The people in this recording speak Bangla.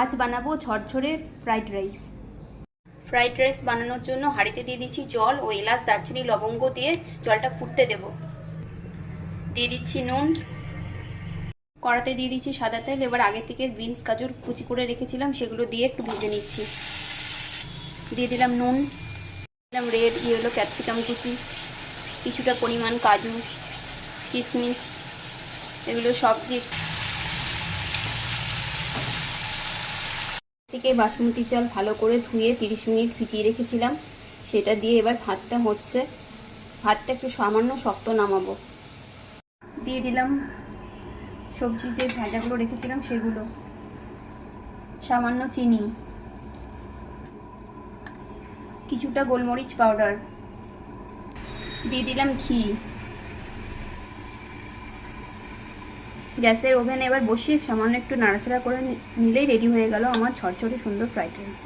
আজ বানাবো ঝরঝরে ফ্রাইড রাইস ফ্রাইড রাইস বানানোর জন্য হাঁড়িতে দিয়ে দিচ্ছি জল ও এলাচ, দারচিনি, লবঙ্গ দিয়ে জলটা ফুটতে দেব। দিয়ে দিচ্ছি নুন। কড়াতে দিয়ে দিচ্ছি সাদা তেল। এবার আগে থেকে বিনস, গাজর কুচি করে রেখেছিলাম, সেগুলো দিয়ে একটু ভেজে নিচ্ছি। দিয়ে দিলাম নুন, দিলাম রেড ইয়েলো ক্যাপসিকাম কুচি, কিছুটা পরিমাণ কাজু কিশমিশ এগুলো সব দিয়ে থেকে বাসমতি চাল ভালো করে ধুয়ে তিরিশ মিনিট ভিজিয়ে রেখেছিলাম। সেটা দিয়ে এবার ভাতটা হচ্ছে। ভাতটা একটু সামান্য শক্ত নামাবো। দিয়ে দিলাম সবজি যে ভাজাগুলো রেখেছিলাম সেগুলো। সামান্য চিনি। কিছুটা গোলমরিচ পাউডার। দিয়ে দিলাম ঘি। গ্যাসের ওভেনে এবার বসিয়ে সামান্য একটু নাড়াচাড়া করে নিলেই রেডি হয়ে গেল আমার ছটছটি সুন্দর ফ্রাইড রাইস।